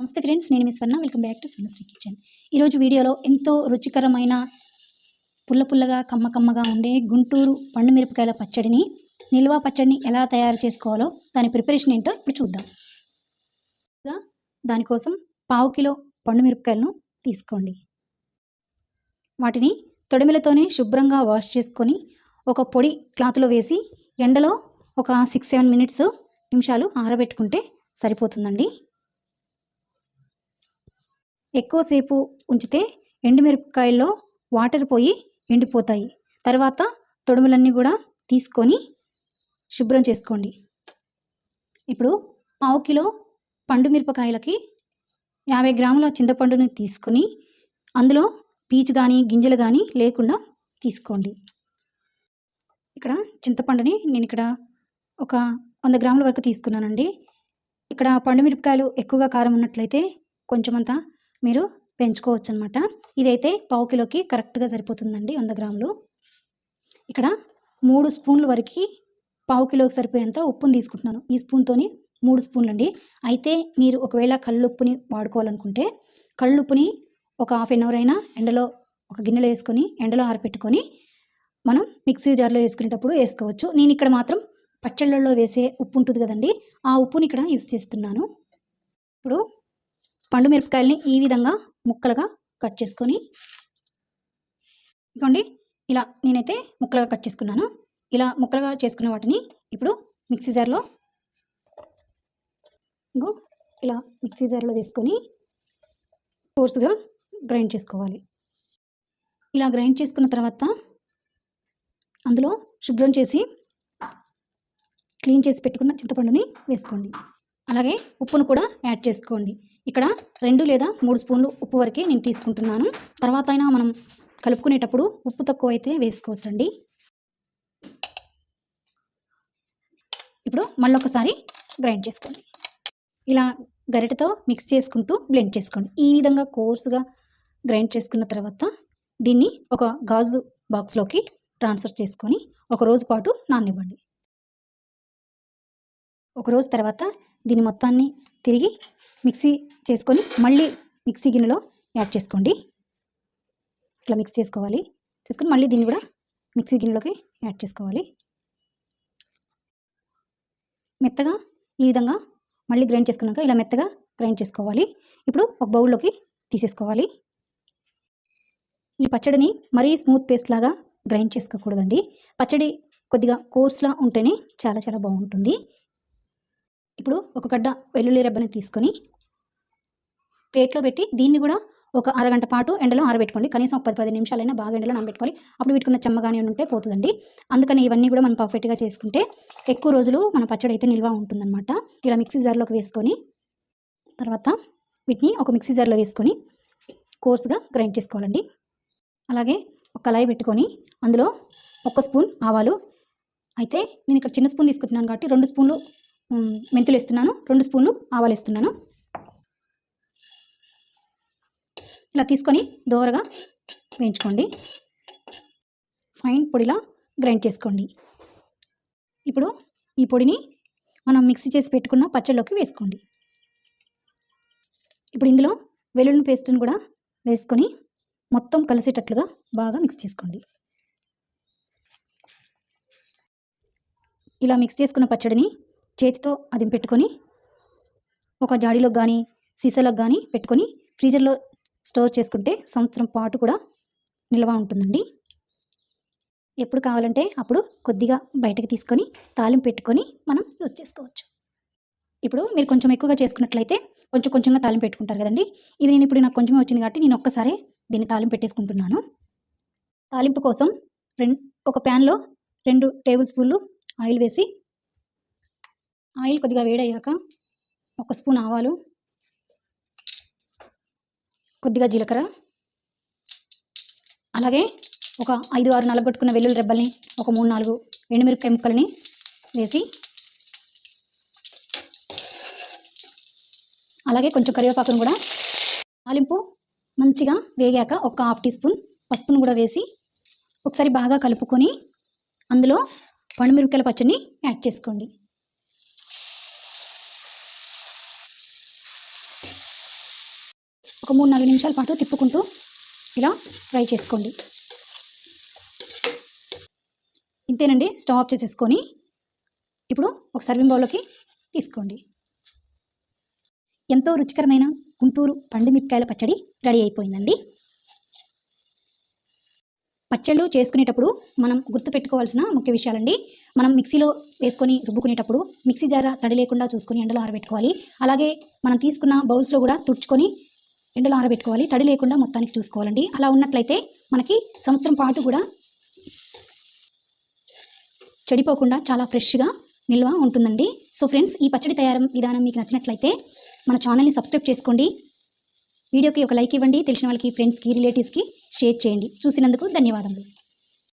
నమస్తే ఫ్రెండ్స్ నేను మీ Swarna. Welcome back to Swarnasri kitchen. ఈరోజు వీడియోలో ఎంతో రుచికరమైన పుల్ల పుల్లగా కమ్మ కమ్మగా ఉండే గుంటూరు పండు మిరపకాయల పచ్చడిని నిల్వ పచ్చడిని ఎలా తయారు చేసుకోవాలో దాని ప్రిపరేషన్ ఏంటో ఇప్పుడు చూద్దాం. దానికోసం పావు కిలో పండు మిరపకాయలను తీసుకోండి. వాటిని తొడిమిలతోనే శుభ్రంగా వాష్ చేసుకొని ఒక పొడి క్లాత్లో వేసి ఎండలో ఒక సిక్స్ సెవెన్ మినిట్స్ నిమిషాలు ఆరబెట్టుకుంటే సరిపోతుందండి. ఎక్కువసేపు ఉంచితే ఎండుమిరపకాయల్లో వాటర్ పోయి ఎండిపోతాయి. తర్వాత తొడుములన్నీ కూడా తీసుకొని శుభ్రం చేసుకోండి. ఇప్పుడు పావు కిలో పండు మిరపకాయలకి యాభై గ్రాముల చింతపండుని తీసుకొని అందులో పీచు కానీ గింజలు కానీ లేకుండా తీసుకోండి. ఇక్కడ చింతపండుని నేను ఇక్కడ ఒక వంద గ్రాముల వరకు తీసుకున్నానండి. ఇక్కడ పండు మిరపకాయలు ఎక్కువగా కారం ఉన్నట్లయితే కొంచెమంతా మీరు పెంచుకోవచ్చు అనమాట ఇదైతే పావు కిలోకి కరెక్ట్గా సరిపోతుందండి వంద గ్రాములు. ఇక్కడ మూడు స్పూన్ల వరకు పావు కిలోకి సరిపోయేంత ఉప్పుని తీసుకుంటున్నాను. ఈ స్పూన్తోని మూడు స్పూన్లు అండి అయితే మీరు ఒకవేళ కళ్ళుప్పుని వాడుకోవాలనుకుంటే కళ్ళుప్పుని ఒక హాఫ్ ఎన్ అవర్ అయినా ఎండలో ఒక గిన్నెలో వేసుకొని ఎండలో ఆరపెట్టుకొని మనం మిక్సీ జార్లో వేసుకునేటప్పుడు వేసుకోవచ్చు. నేను ఇక్కడ మాత్రం పచ్చళ్ళల్లో వేసే ఉప్పు ఉంటుంది కదండి ఆ ఉప్పుని ఇక్కడ యూస్ చేస్తున్నాను. ఇప్పుడు పండు మిరపకాయల్ని ఈ విధంగా ముక్కలుగా కట్ చేసుకొని ఇదిగోండి ఇలా నేనైతే ముక్కలుగా కట్ చేసుకున్నాను. ఇలా ముక్కలుగా చేసుకున్న వాటిని ఇప్పుడు మిక్సీ జార్లో ఇంకో ఇలా మిక్సీ జార్లో వేసుకొని ఫోర్స్గా గ్రైండ్ చేసుకోవాలి. ఇలా గ్రైండ్ చేసుకున్న తర్వాత అందులో శుభ్రం చేసి క్లీన్ చేసి పెట్టుకున్న చింతపండుని వేసుకోండి. అలాగే ఉప్పును కూడా యాడ్ చేసుకోండి. ఇక్కడ రెండు లేదా మూడు స్పూన్లు ఉప్పు వరకే నేను తీసుకుంటున్నాను. తర్వాత అయినా మనం కలుపుకునేటప్పుడు ఉప్పు తక్కువ అయితే వేసుకోవచ్చండి. ఇప్పుడు మళ్ళీ ఒకసారి గ్రైండ్ చేసుకోండి. ఇలా గరిటతో మిక్స్ చేసుకుంటూ బ్లెండ్ చేసుకోండి. ఈ విధంగా కోర్సుగా గ్రైండ్ చేసుకున్న తర్వాత దీన్ని ఒక గాజు బాక్స్లోకి ట్రాన్స్ఫర్ చేసుకొని ఒక రోజు పాటు నాననివ్వండి. ఒక రోజు తర్వాత దీన్ని మొత్తాన్ని తిరిగి మిక్సీ చేసుకొని మళ్ళీ మిక్సీ గిన్నెలో యాడ్ చేసుకోండి. ఇట్లా మిక్స్ చేసుకోవాలి. చేసుకొని మళ్ళీ దీన్ని కూడా మిక్సీ గిన్నెలోకి యాడ్ చేసుకోవాలి. మెత్తగా ఈ విధంగా మళ్ళీ గ్రైండ్ చేసుకున్నాక ఇలా మెత్తగా గ్రైండ్ చేసుకోవాలి. ఇప్పుడు ఒక బౌల్లోకి తీసేసుకోవాలి. ఈ పచ్చడిని మరీ స్మూత్ పేస్ట్ లాగా గ్రైండ్ చేసుకోకూడదండి. పచ్చడి కొద్దిగా కోర్స్లా ఉంటేనే చాలా చాలా బాగుంటుంది. ఇప్పుడు ఒక గడ్డ వెల్లుల్లి రెబ్బని తీసుకొని ప్లేట్లో పెట్టి దీన్ని కూడా ఒక అరగంట పాటు ఎండలో ఆరబెట్టుకోండి. కనీసం ఒక పది పది నిమిషాలైనా బాగా ఎండలో నానబెట్టుకోవాలి అప్పుడు పెట్టుకున్న చెమ్మగానే ఉంటే పోతుందండి. అందుకని ఇవన్నీ కూడా మనం పర్ఫెక్ట్గా చేసుకుంటే ఎక్కువ రోజులు మన పచ్చడి అయితే నిల్వ ఉంటుందన్నమాట. ఇలా మిక్సీ జార్లోకి వేసుకొని తర్వాత వీటిని ఒక మిక్సీ జార్లో వేసుకొని కోర్స్గా గ్రైండ్ చేసుకోవాలండి. అలాగే ఒక కళాయి పెట్టుకొని అందులో ఒక స్పూన్ ఆవాలు. అయితే నేను ఇక్కడ చిన్న స్పూన్ తీసుకుంటున్నాను కాబట్టి రెండు స్పూన్లు మెంతులు వేస్తున్నాను. రెండు స్పూన్లు ఆవాలు వేస్తున్నాను. ఇలా తీసుకొని దోరగా వేయించుకోండి. ఫైన్ పొడిలా గ్రైండ్ చేసుకోండి. ఇప్పుడు ఈ పొడిని మనం మిక్సీ చేసి పెట్టుకున్న పచ్చళ్ళలోకి వేసుకోండి. ఇప్పుడు ఇందులో వెల్లుల్లి పేస్ట్ని కూడా వేసుకొని మొత్తం కలిసేటట్లుగా బాగా మిక్స్ చేసుకోండి. ఇలా మిక్స్ చేసుకున్న పచ్చడిని చేతితో అది పెట్టుకొని ఒక జాడీలో కానీ సీసాలకు కానీ పెట్టుకొని ఫ్రీజర్లో స్టోర్ చేసుకుంటే సంవత్సరం పాటు కూడా నిల్వ ఉంటుందండి. ఎప్పుడు కావాలంటే అప్పుడు కొద్దిగా బయటకు తీసుకొని తాలింపు పెట్టుకొని మనం యూజ్ చేసుకోవచ్చు. ఇప్పుడు మీరు కొంచెం ఎక్కువగా చేసుకున్నట్లయితే కొంచెం కొంచెంగా తాలింపు పెట్టుకుంటారు కదండి. ఇది నేను ఇప్పుడు నాకు కొంచెమే వచ్చింది కాబట్టి నేను ఒక్కసారి దీన్ని తాలింపు పెట్టేసుకుంటున్నాను. తాలింపు కోసం రెండు ఒక ప్యాన్లో రెండు టేబుల్ స్పూన్లు ఆయిల్ వేసి ఆయిల్ కొద్దిగా వేడయ్యాక ఒక స్పూన్ ఆవాలు కొద్దిగా జీలకర్ర అలాగే ఒక ఐదు ఆరు నలగొట్టుకున్న వెల్లుల్లి రెబ్బల్ని ఒక మూడు నాలుగు ఎండుమిరపకాయ ముక్కల్ని వేసి అలాగే కొంచెం కరివేపాకును కూడా తాలింపు మంచిగా వేగాక ఒక హాఫ్ టీ స్పూన్ పసుపును కూడా వేసి ఒకసారి బాగా కలుపుకొని అందులో పండుమిరపకాయల పచ్చడిని యాడ్ చేసుకోండి. ఒక మూడు నాలుగు నిమిషాల పాటు తిప్పుకుంటూ ఇలా ఫ్రై చేసుకోండి. ఇంతేనండి స్టవ్ ఆఫ్ చేసేసుకొని ఇప్పుడు ఒక సర్వింగ్ బౌల్లోకి తీసుకోండి. ఎంతో రుచికరమైన గుంటూరు పండుమిరపకాయల పచ్చడి రెడీ అయిపోయిందండి. పచ్చళ్ళు చేసుకునేటప్పుడు మనం గుర్తుపెట్టుకోవాల్సిన ముఖ్య విషయాలండి మనం మిక్సీలో వేసుకొని రుబ్బుకునేటప్పుడు మిక్సీ జార తడి లేకుండా చూసుకొని ఎండలో ఆరబెట్టుకోవాలి. అలాగే మనం తీసుకున్న బౌల్స్లో కూడా తుడుచుకొని ఎండలో ఆరబెట్టుకోవాలి. తడి లేకుండా మొత్తానికి చూసుకోవాలండి. అలా ఉన్నట్లయితే మనకి సంవత్సరం పాటు కూడా చెడిపోకుండా చాలా ఫ్రెష్గా నిల్వ ఉంటుందండి. సో ఫ్రెండ్స్ ఈ పచ్చడి తయారు విధానం మీకు నచ్చినట్లయితే మన ఛానల్ని సబ్స్క్రైబ్ చేసుకోండి. వీడియోకి ఒక లైక్ ఇవ్వండి. తెలిసిన వాళ్ళకి ఫ్రెండ్స్కి రిలేటివ్స్కి షేర్ చేయండి. చూసినందుకు ధన్యవాదములు.